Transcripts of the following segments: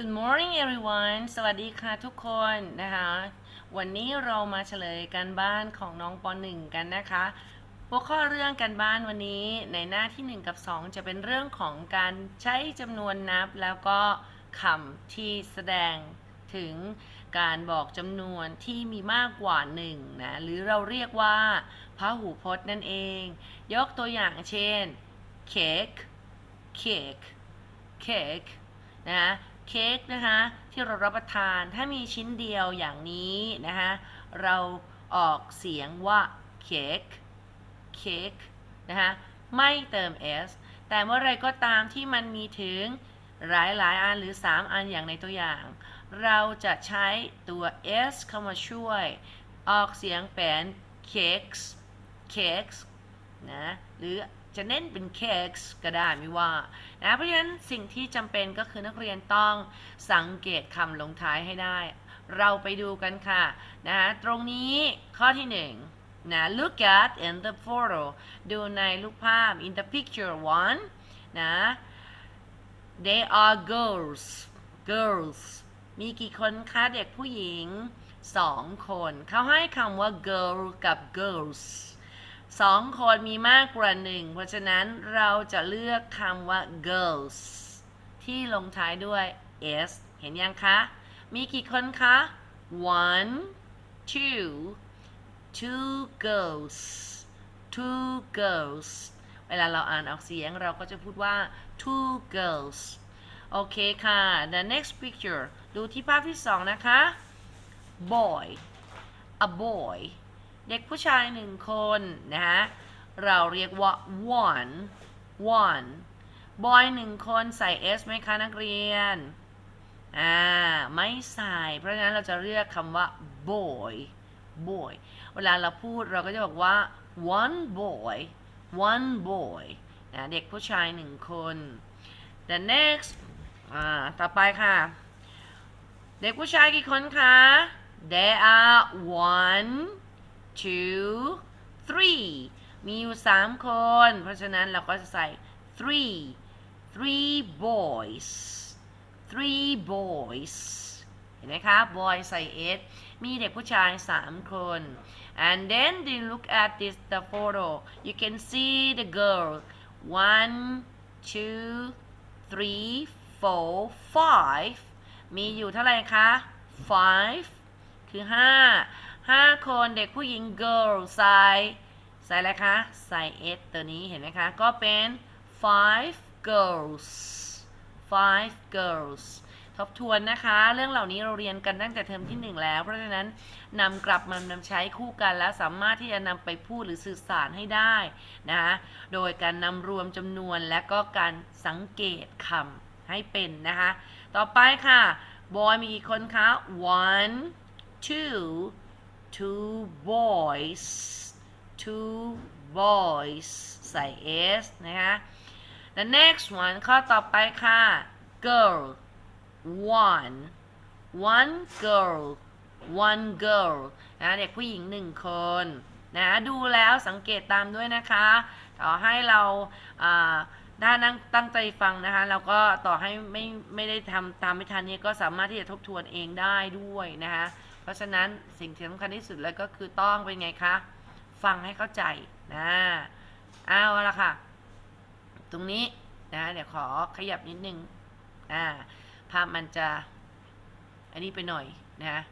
Good morning everyone สวัสดีค่ะทุกคนนะคะ วันนี้เรามาเฉลยการบ้านของน้องป .1 กันนะคะหัวข้อเรื่องการบ้านวันนี้ในหน้าที่ 1 กับ 2 จะเป็นเรื่องของการใช้จำนวนนับ แล้วก็คำที่แสดงถึงการบอกจำนวนที่มีมากกว่า1นะหรือเราเรียกว่าพหูพจน์นั่นเอง ยกตัวอย่างเช่น cake cake cake นะ เค้กนะคะที่เรารับประทานถ้ามีชิ้นเดียวอย่างนี้นะคะเราออกเสียงว่าเค้กเค้กนะคะไม่เติม s แต่เมื่อไรก็ตามที่มันมีถึงหลายหลายอันหรือ 3 อันอย่างในตัวอย่าง เราจะใช้ตัว s เข้ามาช่วย ออกเสียงเป็น cakes cakes นะหรือ จะเน้นเป็น cakes ก็ได้ไม่ว่านะเพราะฉะนั้นสิ่งที่จำเป็นก็คือนักเรียนต้องสังเกตคำลงท้ายให้ได้ เราไปดูกันค่ะนะตรงนี้ข้อที่หนึ่งนะ look at in the photo ดูในรูปภาพ in the picture one นะ they are girls girls มีกี่คนคะเด็กผู้หญิงสองคน เขาให้คำว่า girl กับ girls สองคนมีมากกว่าหนึ่งเพราะฉะนั้นเราจะเลือกคำว่า girls ที่ลงท้ายด้วย s เห็นยังคะ มีกี่คนคะ one two two girls two girls เวลาเราอ่านออกเสียงเราก็จะพูดว่า two girls โอเคค่ะ the next picture ดูที่ภาพที่สองนะคะ boy a boy เด็กผู้ชายหนึ่งคนนะฮะเราเรียกว่า one one boy หนึ่งคนใส่ s ไหมคะนักเรียน อ่า ไม่ใส่ เพราะฉะนั้นเราจะเรียกคำว่า boy boy เวลาเราพูดเราก็จะบอกว่า one boy one boy นะเด็กผู้ชายหนึ่งคน the next อ่า ต่อไปค่ะ เด็กผู้ชายกี่คนคะ there are one two three มีอยู่สามคน เพราะฉะนั้นเราก็จะใส่ three three boys three boys เห็นไหมคะ boy ใส่ s มีเด็กผู้ชายสามคน and then they look at this the photo you can see the girl one two three four five มีอยู่เท่าไหร่คะ five คือห้า ห้าคนเด็กผู้หญิง girl ใส่ใส่อะไรคะใส่ s ตัวนี้เห็นไหมคะ ก็เป็น five girls five girls ทบทวนนะคะ เรื่องเหล่านี้เราเรียนกันตั้งแต่เทอมที่ 1 แล้ว เพราะฉะนั้นนำกลับมานำใช้คู่กันแล้วสามารถที่จะนำไปพูดหรือสื่อสารให้ได้นะคะโดยการนำรวมจำนวนและก็การสังเกตคำให้เป็นนะคะ ต่อไปค่ะ บอยมีกี่คนคะ one two two boys two boys ใส่ s นะคะ the next one ข้อต่อไปค่ะ girl one one girl one girl นะเด็กผู้หญิงหนึ่งคนนะดูแล้วสังเกตตามด้วยนะคะต่อให้เราถ้านั่งตั้งใจฟังนะคะเราก็ต่อให้ไม่ไม่ได้ทำตามไม่ทันเนี่ยก็สามารถที่จะทบทวนเองได้ด้วยนะคะ เพราะฉะนั้นสิ่งที่สำคัญที่สุดเลยก็คือต้องเป็นไงคะ ฟังให้เข้าใจนะเอาละค่ะ ตรงนี้นะเดี๋ยวขอขยับนิดนึงอ่าภาพมันจะ อันนี้ไปหน่อยนะ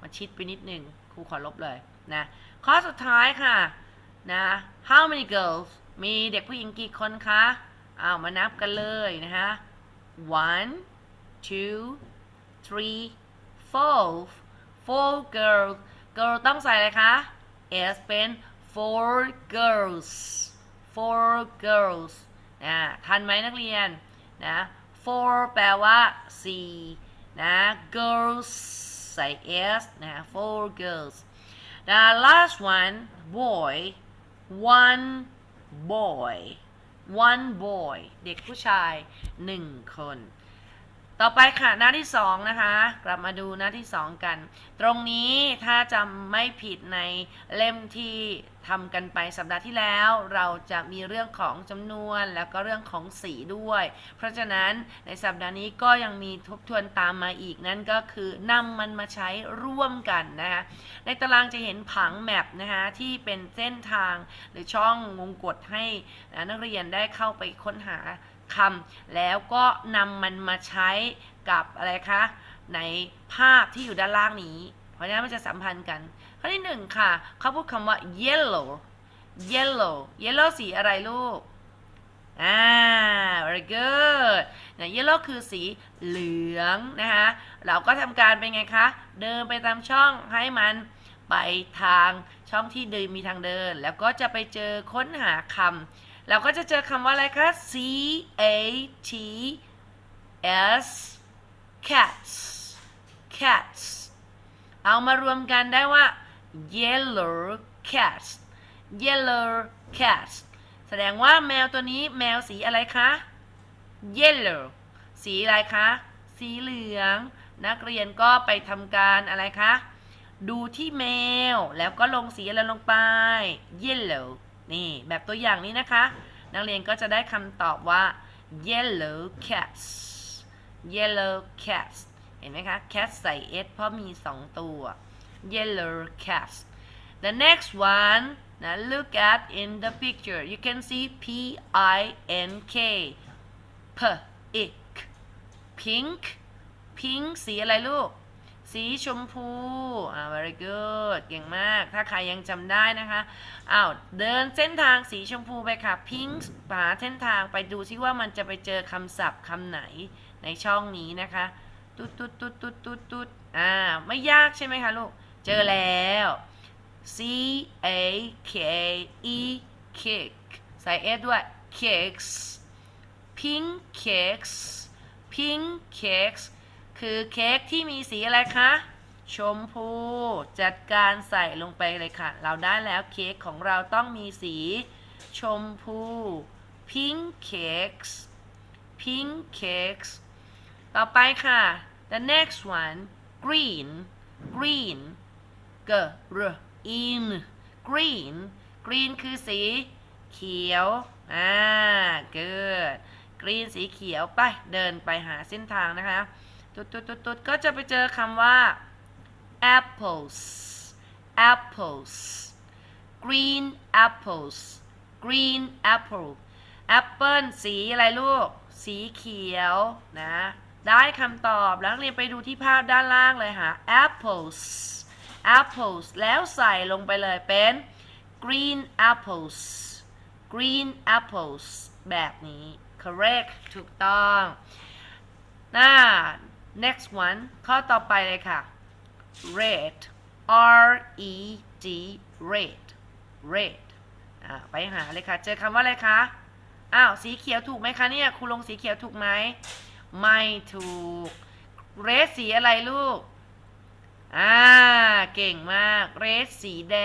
มาชิดไปนิดนึงครูขอลบเลยนะข้อสุดท้ายค่ะนะ how many girls มีเด็กผู้หญิงกี่คนคะเอามานับกันเลยนะคะ one two three four four girls girl ต้องใส่อะไรคะ s เป็น four girls four girls นะทันไหมนักเรียนนะ four แปลว่าสี่นะ girls ใส่ s นะ four girls the last one boy one boy one boy เด็กผู้ชายหนึ่งคน ต่อไปค่ะหน้าที่สองนะคะ กลับมาดูหน้าที่สองกัน ตรงนี้ถ้าจำไม่ผิดในเล่มที่ทำกันไปสัปดาห์ที่แล้ว เราจะมีเรื่องของจำนวนแล้วก็เรื่องของสีด้วย เพราะฉะนั้นในสัปดาห์นี้ก็ยังมีทบทวนตามมาอีกนั่นก็คือนำมันมาใช้ร่วมกันนะคะในตารางจะเห็นผังแมปนะคะที่เป็นเส้นทางหรือช่องวงกดให้นักเรียนได้เข้าไปค้นหา คำแล้วก็นำมันมาใช้กับอะไรคะในภาพที่อยู่ด้านล่างนี้ เพราะฉะนั้นมันจะสัมพันธ์กัน ข้อที่หนึ่งค่ะเขาพูดคำว่า yellow yellow yellow สีอะไรลูกอ่า very good นะ yellow คือสีเหลืองนะคะ เราก็ทำการเป็นไงคะ เดินไปตามช่องให้มันไปทางช่องที่เดินมีทางเดิน แล้วก็จะไปเจอค้นหาคำ เราก็จะเจอคำว่าอะไรคะ C A T S cats cats เอามารวมกันได้ว่า yellow cats yellow cats แสดงว่าแมวตัวนี้แมวสีอะไรคะ yellow สีอะไรคะ สีเหลือง นักเรียนก็ไปทำการอะไรคะ ดูที่แมวแล้วก็ลงสีอะไรลงไป yellow นี่แบบตัวอย่างนี้นะคะ นักเรียนก็จะได้คำตอบว่า yellow cats yellow cats เห็นไหมคะ cat ใส่ s เพราะมี 2 ตัว yellow cats the next one now look at in the picture you can see p i n k p i k pink pink สีอะไรลูก สีชมพูอ่า very good เก่งมาก ถ้าใครยังจำได้นะคะอ้าวเดินเส้นทางสีชมพูไปค่ะ pink หาเส้นทางไปดูซิว่ามันจะไปเจอคำศัพท์คำไหนในช่องนี้นะคะตุ๊ดตุ๊ดตุ๊ดตุ๊ดตุ๊ดตุ๊ดอ่า ไม่ยากใช่ไหมคะลูก เจอแล้ว C A K E cake ใส่ S ด้วย cakes pink cakes pink cakes คือเค้กที่มีสีอะไรคะ ชมพูจัดการใส่ลงไปเลยค่ะ เราได้แล้วเค้กของเราต้องมีสี ชมพู pink cakes pink cakes ต่อไปค่ะ the next one green green g r in green green คือสีเขียว อ่า good green สีเขียวไป เดินไปหาเส้นทางนะคะ ตุดตุดตุดตุดก็จะไปเจอคำว่า apples apples green apples green apple apple สีอะไรลูก สีเขียวนะ ได้คำตอบแล้วเรียนไปดูที่ภาพด้านล่างเลยค่ะ apples apples แล้วใส่ลงไปเลยเป็น green apples green apples แบบนี้ correct ถูกต้องน่า next one ข้อต่อไปเลยค่ะ red R E D red red อ่าไปหาเลยค่ะ เจอคำว่าอะไรคะ อ้าว สีเขียวถูกไหมคะเนี่ยครูลงสีเขียวถูกไหม ไม่ถูก red สีอะไรลูก อ่า เก่งมาก red สีแด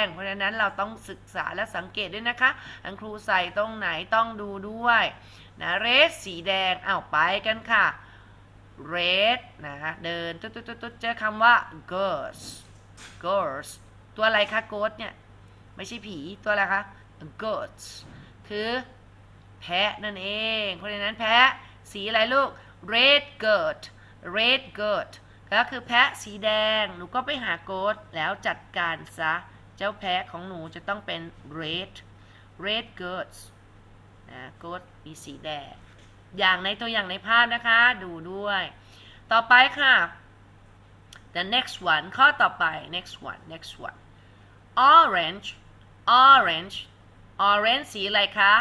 ง เพราะฉะนั้นเราต้องศึกษาและสังเกตด้วยนะคะ อันครูใส่ตรงไหนต้องดูด้วย นะ red สีแดงอ้าวไปกันค่ะ red นะฮะ เดินตุ๊ดตุ๊ดตุ๊ดตุ๊ดเจอคำว่า ghost ghost ตัวอะไรคะ ghost เนี่ย ไม่ใช่ผีตัวอะไรคะ ghost คือแพะนั่นเอง เพราะฉะนั้นแพะสีอะไรลูก red goat red goat ก็คือแพะสีแดง หนูก็ไปหา goat แล้วจัดการซะ เจ้าแพะของหนูจะต้องเป็น red red goats นะ goat มีสีแดง อย่างในตัวอย่างในภาพนะคะ ดูด้วย ต่อไปค่ะ the next one ข้อต่อไป next one next one orange orange orange สีอะไรคะ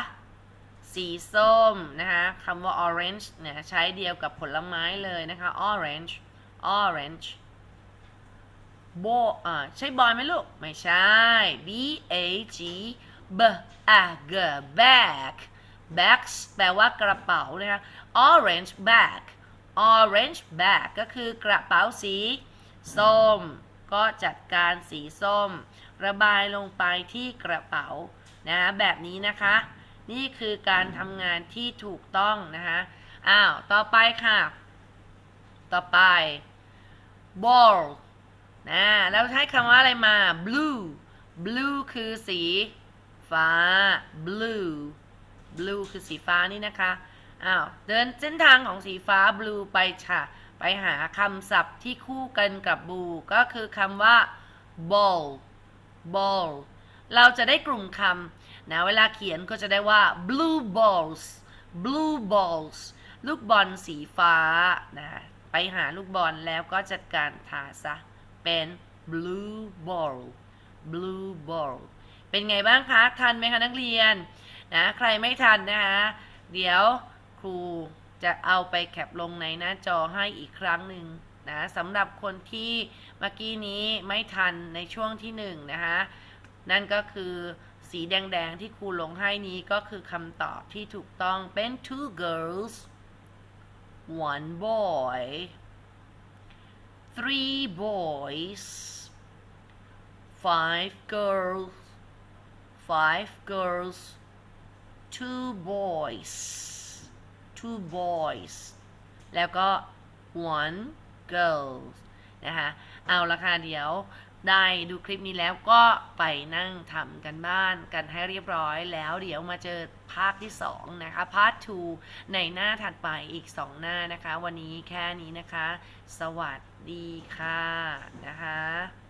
สีส้มนะคะคำว่า orange เนี่ยใช้เดียวกับผลไม้เลยนะคะ orange orange โบอ่าใช่บอยไหมลูก ไม่ใช่ b a g b a g bag bags แปลว่ากระเป๋านะคะ orange bag orange bag ก็คือกระเป๋าสีส้ม ก็จัดการสีส้ม ระบายลงไปที่กระเป๋านะแบบนี้นะคะ นี่คือการทำงานที่ถูกต้องนะคะอ้าวต่อไปค่ะ ต่อไป ball นะแล้วใช้คำว่าอะไรมา blue blue คือสีฟ้า blue blue คือสีฟ้านี่นะคะ อ้าว เดินเส้นทางของสีฟ้า blue ไปค่ะ ไปหาคำศัพท์ที่คู่กันกับ blue ก็คือคำว่า ball ball เราจะได้กลุ่มคำนะ เวลาเขียนก็จะได้ว่า blue balls blue balls ลูกบอลสีฟ้านะไปหาลูกบอลแล้วก็จัดการทาซะ เป็น blue ball blue ball เป็นไงบ้างคะ ทันไหมคะนักเรียน นะใครไม่ทันนะคะเดี๋ยวครูจะเอาไปแคปลงในหน้าจอให้อีกครั้งหนึ่งนะสำหรับคนที่เมื่อกี้นี้ไม่ทันในช่วงที่หนึ่งนะคะนั่นก็คือสีแดงๆที่ครูลงให้นี้ก็คือคำตอบที่ถูกต้องเป็น two girls one boy three boys five girls five girls two boys two boys แล้วก็ one girl นะคะเอาละค่ะเดี๋ยวได้ดูคลิปนี้แล้วก็ไปนั่งทำกันบ้านกันให้เรียบร้อยแล้วเดี๋ยวมาเจอภาคที่ 2 นะคะ พาร์ท 2 ในหน้าถัดไปอีก 2 หน้านะคะ วันนี้แค่นี้นะคะ สวัสดีค่ะนะคะ